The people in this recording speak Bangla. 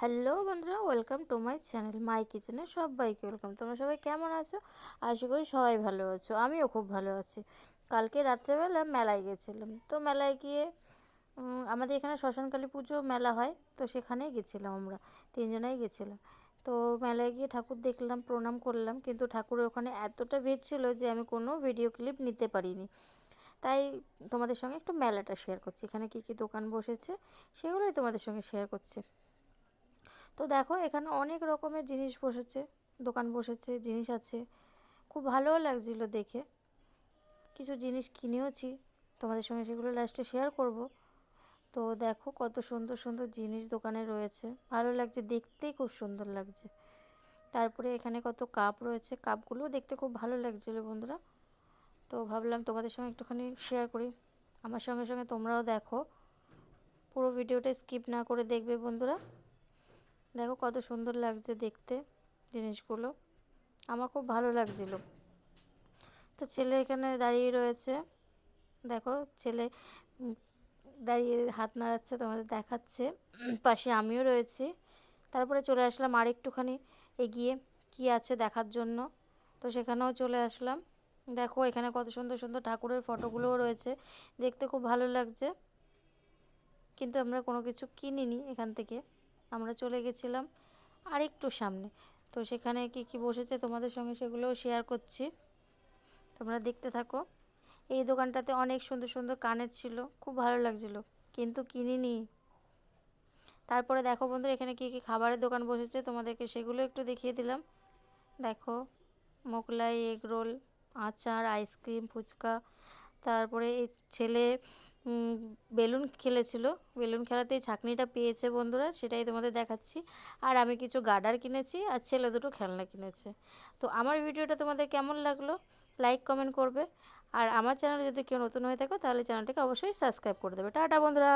হ্যালো বন্ধুরা, welcome to my channel my কিচেনে সবাইকে ওয়েলকাম। তোমরা সবাই কেমন আছো? আশা করি সবাই ভালো আছো, আমিও খুব ভালো আছি। কালকে রাত্রেবেলা মেলায় গেছিলাম। তো মেলায় গিয়ে আমাদের এখানে শ্মশানকালী পুজো মেলা হয়, তো সেখানেই গেছিলাম আমরা, তিনজনেই গেছিলাম। তো মেলায় গিয়ে ঠাকুর দেখলাম, প্রণাম করলাম, কিন্তু ঠাকুরের ওখানে এতটা ভিড় ছিল যে আমি কোনো ভিডিও ক্লিপ নিতে পারিনি। তাই তোমাদের সঙ্গে একটু মেলাটা শেয়ার করছি। এখানে কী কী দোকান বসেছে, সেগুলোই তোমাদের সঙ্গে শেয়ার করছি। তো দেখো এখানে অনেক রকমের জিনিস বসেছে, দোকান বসেছে, জিনিস আছে। খুব ভালোও লাগছিল দেখে। কিছু জিনিস কিনেওছি, তোমাদের সঙ্গে সেগুলো লাস্টে শেয়ার করব। তো দেখো কত সুন্দর সুন্দর জিনিস দোকানে রয়েছে। ভালো লাগছে, দেখতেই খুব সুন্দর লাগছে। তারপরে এখানে কত কাপ রয়েছে কাপগুলোও দেখতে খুব ভালো লাগছিল বন্ধুরা। তো ভাবলাম তোমাদের সঙ্গে একটুখানি শেয়ার করি। আমার সঙ্গে সঙ্গে তোমরাও দেখো। পুরো ভিডিওটা স্কিপ না করে দেখবে বন্ধুরা। দেখো কত সুন্দর লাগছে দেখতে জিনিসগুলো। আমার খুব ভালো লাগছিল। তো ছেলে এখানে দাঁড়িয়ে রয়েছে। দেখো ছেলে দাঁড়িয়ে হাত নাড়াচ্ছে, তোমাদের দেখাচ্ছে। পাশে আমিও রয়েছি। তারপরে চলে আসলাম আর একটুখানি এগিয়ে, কি আছে দেখার জন্য। তো সেখানেও চলে আসলাম। দেখো এখানে কত সুন্দর সুন্দর ঠাকুরের ফটোগুলোও রয়েছে। দেখতে খুব ভালো লাগছে। কিন্তু আমরা কোনো কিছু কিনিনি এখান থেকে। আমরা চলে গেছিলাম আরেকটু সামনে। তো সেখানে কি কি বসেছে তোমাদের সঙ্গে সেগুলোও শেয়ার করছি। তোমরা দেখতে থাকো। এই দোকানটাতে অনেক সুন্দর সুন্দর কানের ছিল, খুব ভালো লাগছিল, কিন্তু কিনিনি। তারপরে দেখো বন্ধুরা, এখানে কী কী খাবারের দোকান বসেছে, তোমাদেরকে সেগুলো একটু দেখিয়ে দিলাম। দেখো, মোগলাই, এগ রোল, আচার, আইসক্রিম, ফুচকা, তারপরে ছেলে বেলুন খেলেছিল। বেলুন খেলাতেই ছাকনিটা পেয়েছে বন্ধুরা, সেটাই তোমাদের দেখাচ্ছি। আর আমি কিছু গার্ডার কিনেছি আর ছেলে দুটো খেলনা কিনেছে। তো আমার ভিডিওটা তোমাদের কেমন লাগল, লাইক, কমেন্ট করবে। আর আমার চ্যানেলে যদি কেউ নতুন হয়ে থাকো, তাহলে চ্যানেলটাকে অবশ্যই সাবস্ক্রাইব করে দেবে। টাটা বন্ধুরা!